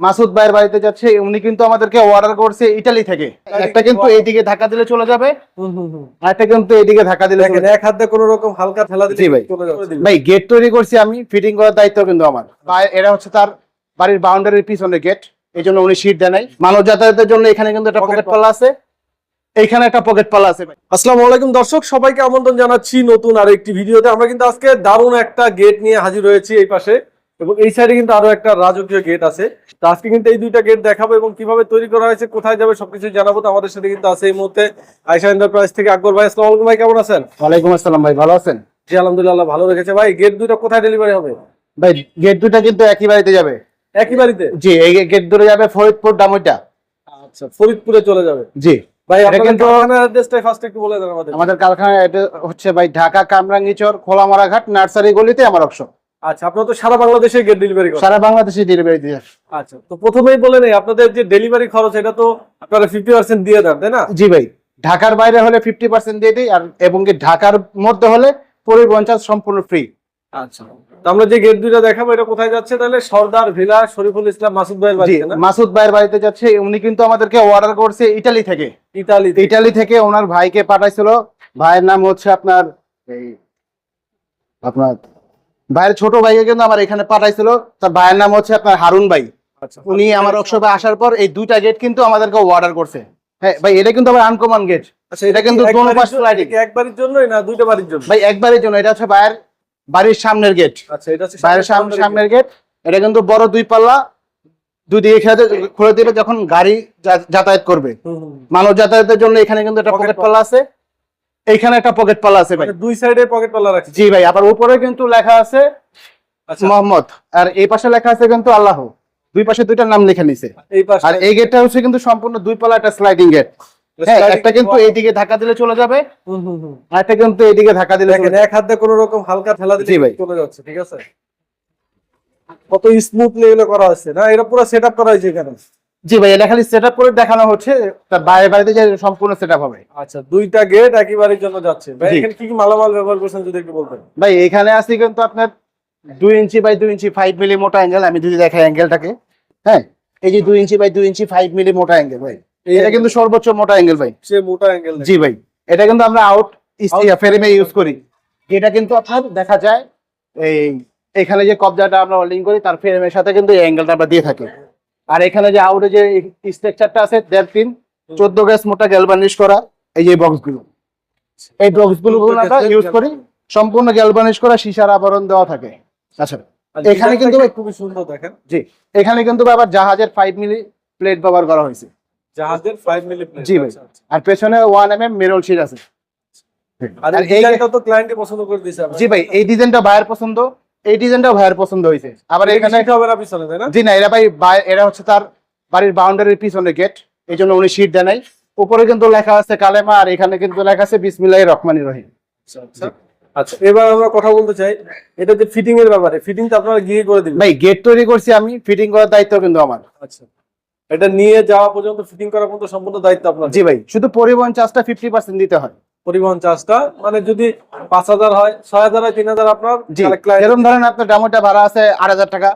মাসুদ ভাইয়ের বাড়িতে যাচ্ছে উনি কিন্তু আমাদেরকে অর্ডার করছে ইটালি থেকে। একটা কিন্তু এইদিকে ধাক্কা দিলে চলে যাবে একটা কিন্তু এইদিকে ধাক্কা দিলে এক হাতে কোনো রকম হালকা ঠেলা দিলে ভাই। ভাই গেট তৈরি করছি আমি ফিটিং করার দায়িত্ব কিন্তু আমার। এটা হচ্ছে তার বাড়ির বাউন্ডারির পিছনে গেট এই জন্য উনি সিট দেয় নাই। মানব যাতায়াতের জন্য এখানে কিন্তু একটা পকেট পাল্লা আছে। এইখানে একটা পকেট পাল্লা আছে ভাই। আসসালামু আলাইকুম দর্শক সবাইকে আমন্ত্রণ জানাচ্ছি নতুন আর একটি ভিডিওতে। আমরা কিন্তু আজকে দারুণ একটা গেট নিয়ে হাজির হয়েছি এই পাশে। এবং এই সাইডে কিন্তু আরও একটা রাজকীয় গেট আছে। তো আজকে কিন্তু এই দুইটা গেট দেখাবো এবং কীভাবে তৈরি করা হয়েছে কোথায় যাবে সবকিছু জানাব। তো আমাদের সাথে কিন্তু আছে এই মুহূর্তে আয়সা এন্টারপ্রাইজ থেকে আকবর ভাই। আসসালামু আলাইকুম ভাই কেমন আছেন? ওয়ালাইকুম আসসালাম ভাই ভালো আছেন? জি আলহামদুলিল্লাহ ভালো রেখেছে। ভাই গেট দুইটা কোথায় ডেলিভারি হবে? ভাই গেট দুটা কিন্তু একই বাড়িতে যাবে। একই বাড়িতে? জি এই গেট দুটো যাবে ফরিদপুর ডামইটা। আচ্ছা ফরিদপুরে চলে যাবে। জি। ভাই ফার্স্ট একটু বলে দেন আমাদের। আমাদের কারখানা এটা হচ্ছে ভাই ঢাকা কামরাঙ্গিচর খোলামারাঘাট নার্সারি গলিতে আমার অপশন আচ্ছা আপনারা তো সারা বাংলাদেশে গেট ডেলিভারি করেন। সারা বাংলাদেশে ডেলিভারি দিয়ে। আচ্ছা তো প্রথমেই বলে নেই আপনাদের যে ডেলিভারি খরচ এটা তো আপনারা ফিফটি পার্সেন্ট দিয়ে দেন তাই না? জি ভাই ঢাকার বাইরে হলে ফিফটি পার্সেন্ট দিয়ে দিই আর এবং কি ঢাকার মধ্যে হলে পরিবহন চার্জ সম্পূর্ণ ফ্রি আচ্ছা তো আমরা যে গেট দুইটা দেখাবো এটা কোথায় যাচ্ছে তাহলে? সর্দার ভিলা শরীফুল ইসলাম মাসুদ ভাইয়ের জি বাড়িতে না? মাসুদ ভাইয়ের বাড়িতে যাচ্ছে উনি কিন্তু আমাদেরকে অর্ডার করছে ইটালি থেকে। ইতালি ইটালি থেকে ওনার ভাইকে পাঠাইছিল। ভাইয়ের নাম হচ্ছে আপনার এই আপনার ভাইয়ের ছোট ভাইকে কিন্তু আমার এখানে পাঠাইছিল। তার ভাইয়ের নাম হচ্ছে আপনার হারুন ভাই। আচ্ছা। উনি আমার ওয়ার্কশপে আসার পর এই দুইটা গেট কিন্তু আমাদেরকে অর্ডার করছে। হ্যাঁ ভাই এটা কিন্তু আবার আনকমন গেট আচ্ছা এটা কিন্তু দোনো পাশ বাড়ির জন্যই না দুইটা বাড়ির জন্য? ভাই একবারের জন্য। এটা হচ্ছে ভাইয়ের বাড়ির সামনের গেট আচ্ছা এটা হচ্ছে বাইরের সাম- সামনের গেট এটা কিন্তু বড় দুই পাল্লা। দুই দিকে খেতে খুলে দিবে যখন গাড়ি যাতায়াত করবে। মানব যাতায়াতের জন্য এখানে কিন্তু একটা পকেট। পাল্লা। আছে। এইখানে একটা পকেট পাল্লা আছে ভাই। দুই সাইডে পকেট পাল্লা রাখছি জি ভাই আবার উপরে কিন্তু লেখা আছে আচ্ছা। মোহাম্মদ। আর এই পাশে লেখা আছে কিন্তু আল্লাহ। দুই পাশে দুইটার নাম লিখে নিছে। এই পাশে। আর এই গেটটা হচ্ছে কিন্তু সম্পূর্ণ দুই পাল্লা একটা স্লাইডিং গেট হ্যাঁ একটা কিন্তু এইদিকে ধাক্কা দিলে চলে যাবে। হুম, হুম, হুম। আর একটা কিন্তু এইদিকে ধাক্কা দিলে দেখেন এক হাতে কোনো রকম হালকা ঠেলা দিলে চলে যাচ্ছে ঠিক আছে? কত স্মুথলি এগুলো করা হচ্ছে না? এটা পুরো সেট আপ করা হয়েছে এখানে। জি ভাই এটা খালি সেট আপ করে দেখানো হচ্ছে তার বাইরে বাড়িতে যে সম্পূর্ণ সেট আপ হবে। আচ্ছা দুইটা গেট একই বাড়ির জন্য যাচ্ছে। ভাই এখানে কি কি মালামাল ব্যবহার করছেন যদি একটু বলতেন? ভাই এখানে আছে কিন্তু আপনার দুই ইঞ্চি বাই দুই ইঞ্চি ফাইভ মিলি মোটা অ্যাঙ্গেল আমি যদি দেখাই অ্যাঙ্গেলটাকে হ্যাঁ? এই যে দুই ইঞ্চি বাই দুই ইঞ্চি ফাইভ মিলি মোটা অ্যাঙ্গেল ভাই। এটা কিন্তু সর্বোচ্চ মোটা অ্যাঙ্গেল ভাই। সে মোটা অ্যাঙ্গেল জি ভাই। এটা কিন্তু আমরা আউট ফ্রেমে ইউজ করি। এটা কিন্তু আপনার দেখা যায় এই এখানে যে কবজাটা আমরা হোল্ডিং করি তার ফ্রেমের সাথে কিন্তু এই অ্যাঙ্গেলটা আমরা দিয়ে থাকি। আর এখানে যে আউটে যে স্ট্রাকচারটা আছে দেড় তিন চোদ্দ গ্যাস মোটা গ্যালবানিশ করা এই যে বক্সগুলো এই বক্সগুলো আমরা ইউজ করি সম্পূর্ণ গ্যালবানিশ করা সিসার আবরণ দেওয়া থাকে। আচ্ছা এখানে কিন্তু খুবই সুন্দর দেখেন। জি এখানে কিন্তু আবার জাহাজের ফাইভ মিলি প্লেট ব্যবহার করা হয়েছে। জাহাজের 5 মিলি জি ভাই। আর পেছনে ওয়ান এম এম মেরল শিট আছে। আর আর এই এই তো ক্লায়েন্টে পছন্দ করে দিয়েছে জি ভাই এই ডিজাইনটা ভাইয়ের পছন্দ। এই ভাইয়ের পছন্দ হয়েছে। আবার এখানে এখানে হবে না পিছনে তাই না? জি না এরা ভাই এরা হচ্ছে তার বাড়ির বাউন্ডারির পিছনে গেট এই জন্য উনি শীট দেয় নাই। উপরে কিন্তু লেখা আছে কালেমা আর এখানে কিন্তু লেখা আছে বিসমিল্লাহ রহমানি রহিম। আচ্ছা আচ্ছা। আচ্ছা এবার আমরা কথা বলতে চাই এটা যে ফিটিং এর ব্যাপারে ফিটিং তো আপনারা গিয়ে করে দিবেন। ভাই গেট তৈরি করছি আমি ফিটিং করার দায়িত্ব কিন্তু আমার। আচ্ছা এটা নিয়ে যাওয়া পর্যন্ত ফিটিং করা পর্যন্ত সম্পূর্ণ দায়িত্ব আপনার জি ভাই শুধু পরিবহন চার্জটা ফিফটি পার্সেন্ট দিতে হয়। পরিবহন চার্জটা মানে যদি পাঁচ হাজার হয় ছয় হাজার হয় তিন হাজার আপনার জি যেরকম ধরেন আপনার ডামোটা ভাড়া আছে আট হাজার টাকা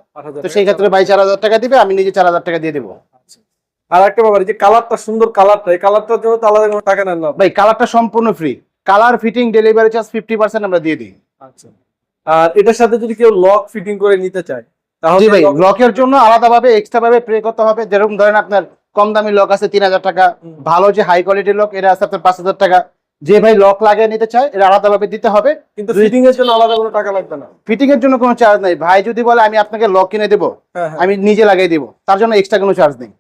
তো সেই ক্ষেত্রে ভাই চার হাজার টাকা দিবে আমি নিজে চার হাজার টাকা দিয়ে দেবো। আচ্ছা। আর একটা ব্যাপার যে কালারটা সুন্দর কালারটা এই কালারটার জন্য তো আলাদা কোনো টাকা নেন না ভাই কালারটা সম্পূর্ণ free color fitting delivery charge fifty percent আমরা দিয়ে দিই। আচ্ছা। আর এটার সাথে যদি কেউ লক ফিটিং করে নিতে চায় তাহলে জি ভাই লকের জন্য আলাদাভাবে এক্সট্রা ভাবে পে করতে হবে। যেরকম ধরেন আপনার কম দামি লক আছে তিন হাজার টাকা ভালো যে হাই কোয়ালিটির লক এটা আছে আপনার পাঁচ হাজার টাকা। যে ভাই লক লাগিয়ে নিতে চায় এটা আলাদা ভাবে দিতে হবে। কিন্তু ফিটিং এর জন্য আলাদা কোনো টাকা লাগবে না। ফিটিং এর জন্য কোনো চার্জ নাই। ভাই যদি বলে আমি আপনাকে লক কিনে দেবো হ্যাঁ হ্যাঁ। আমি নিজে লাগিয়ে দিব তার জন্য এক্সট্রা কোনো চার্জ নেই।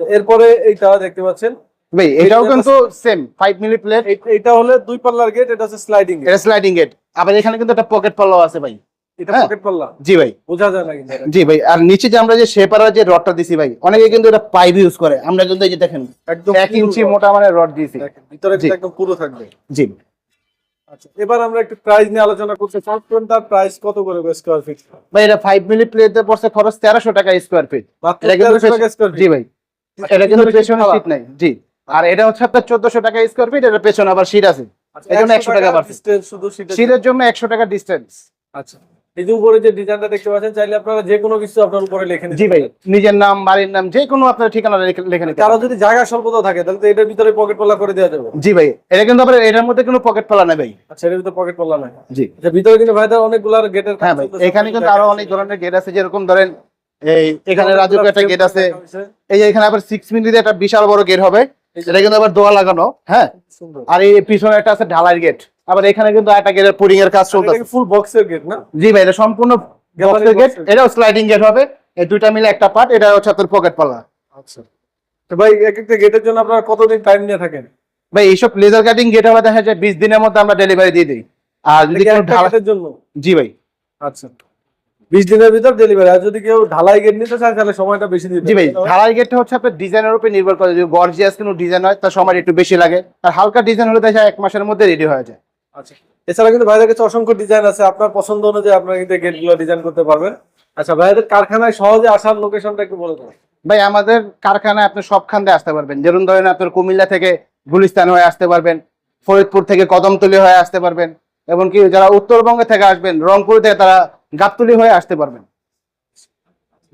এরপরে এইটা দেখতে পাচ্ছেন। ভাই এটাও এটা কিন্তু সেম 5 মিলি প্লেট এটা হলে দুই পাল্লার গেট এটা হচ্ছে স্লাইডিং গেট এটা স্লাইডিং গেট আবার এখানে কিন্তু একটা পকেট পাল্লাও আছে ভাই। এটা হ্যাঁ। পকেট পাল্লা জি ভাই। বোঝা যায় না কিন্তু জি ভাই আর নিচে যে আমরা যে শেপারার যে রডটা দিছি ভাই অনেকে কিন্তু এটা পাইপ ইউজ করে। আমরা কিন্তু এই যে দেখেন একদম এক ইঞ্চি মোটা মানে রড দিয়েছি ভিতরে একদম পুরো থাকবে। জি। আচ্ছা এবার আমরা একটু প্রাইস নিয়ে আলোচনা করতে চাই কোনটার প্রাইস কত করে স্কোয়ার ফিট ভাই এটা ফাইভ মিলি প্লেটে পড়ছে খরচ তেরোশো টাকা স্কোয়ার ফিট মাত্র এটা কিন্তু 1300 টাকা পেছনে- স্কোয়ার জি ভাই। এটা কিন্তু পেছনে নাই। জি। আর এটা হচ্ছে আপনার চোদ্দশো টাকা স্কোয়ার ফিট এটা পেছনে আবার সিট আছে। এই 100 টাকা শুধু জন্য। একশো টাকা ডিস্টেন্স আচ্ছা। এই যে উপরে যে ডিজাইনটা দেখতে পাচ্ছেন চাইলে আপনারা যে কোনো কিছু আপনার উপরে লিখে নিতে জি ভাই নিজের নাম বাড়ির নাম যে কোনো আপনার ঠিকানা লিখে লিখে নিতে কারও যদি জায়গা স্বল্পতা থাকে তাহলে তো এটার ভিতরে পকেট করে দেওয়া যাবে। জি ভাই এটা কিন্তু এটার মধ্যে কোনো পকেট ফেলা নেই ভাই। আচ্ছা ভিতরে পকেট পলা নাই। জি। আচ্ছা ভিতরে কিন্তু অনেকগুলো গেটের হ্যাঁ ভাই এখানে কিন্তু আরও অনেক ধরনের গেট আছে যেরকম ধরেন এই এখানে রাজুকে একটা গেট আছে। এই এখানে আবার সিক্স মিনিটে একটা বিশাল বড় গেট হবে এটা কিন্তু আবার দোয়া লাগানো হ্যাঁ? আর এই পিছনে একটা আছে ঢালাই গেট আবার এখানে কিন্তু একটা গেটের পুডিং এর কাজ চলতেছে। ফুল বক্সের গেট না? জি ভাই এটা সম্পূর্ণ Gallery গেট এটাও স্লাইডিং গেট হবে। এই দুইটা মিলে একটা পার্ট এটা হচ্ছে আপনার পকেট পাল্লা আচ্ছা। তো ভাই এক একটা গেটের জন্য আপনারা কতদিন টাইম নিয়ে থাকেন? ভাই এইসব লেজার কাটিং গেট হবে দেখা যায় বিশ দিনের মধ্যে আমরা ডেলিভারি দিয়ে দিই। আর যদি এটা কি কেউ একটা জন্য? জি ভাই। আচ্ছা। বিশ দিনের ভিতর ডেলিভারি আর যদি কেউ ঢালাই গেট নিতে চায় তাহলে সময়টা বেশি দিতে জি ভাই ঢালাই গেটটা হচ্ছে আপনার ডিজাইনের উপর নির্ভর করে। যদি গর্জিয়াস কোনো ডিজাইন হয় তার সময় একটু বেশি লাগে। আর হালকা ডিজাইন হলে দেখা যায় এক মাসের মধ্যে রেডি হয়ে যায়। আচ্ছা। এছাড়া কিন্তু ভাইদের কাছে অসংখ্য ডিজাইন আছে। আপনার পছন্দ অনুযায়ী আপনারা কিন্তু গেটগুলো ডিজাইন করতে পারবেন। আচ্ছা ভাইদের কারখানায় সহজে আসার লোকেশনটা একটু বলে দেন। ভাই আমাদের কারখানায় আপনি সবখান দিয়ে আসতে পারবেন। যেরকম ধরেন আপনার কুমিল্লা থেকে গুলিস্তান হয়ে আসতে পারবেন ফরিদপুর থেকে কদমতলি হয়ে আসতে পারবেন এমনকি যারা উত্তরবঙ্গে থেকে আসবেন রংপুর থেকে তারা গাবতলি হয়ে আসতে পারবেন।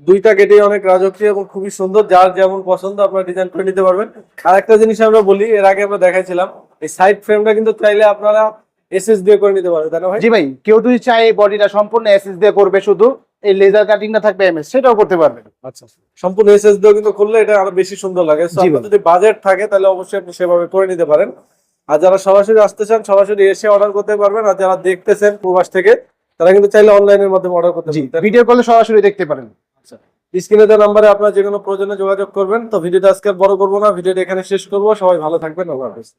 দুইটা গেটে অনেক রাজকীয় এবং খুবই সুন্দর। যার যেমন পছন্দ আপনারা ডিজাইন করে নিতে পারবেন। আর একটা জিনিস আমরা বলি এর আগে আমরা দেখাইছিলাম এই সাইড ফ্রেমটা কিন্তু চাইলে আপনারা এসএস দিয়ে করে নিতে তাই না ভাই? জি ভাই কেউ যদি চায় এই বডিটা সম্পূর্ণ এসএস দিয়ে করবে শুধু এই লেজার কাটিংটা থাকবে এমএস সেটাও করতে পারবেন আচ্ছা সম্পূর্ণ এসএস কিন্তু করলে এটা আরও বেশি সুন্দর লাগে। আপনার যদি বাজেট থাকে তাহলে অবশ্যই আপনি সেভাবে করে নিতে পারেন। আর যারা সরাসরি আসতে চান সরাসরি এসে অর্ডার করতে পারবেন। আর যারা দেখতেছেন প্রবাস থেকে তারা কিন্তু চাইলে অনলাইনের মাধ্যমে অর্ডার করতে পারেন ভিডিও কলে সরাসরি দেখতে পারেন। স্ক্রিনে দেওয়া নাম্বারে আপনার যে কোনো প্রয়োজনে যোগাযোগ করবেন। তো ভিডিওটা আজকে বড় করব না ভিডিওটা এখানে শেষ করব। সবাই ভালো থাকবেন আল্লাহ হাফেজ।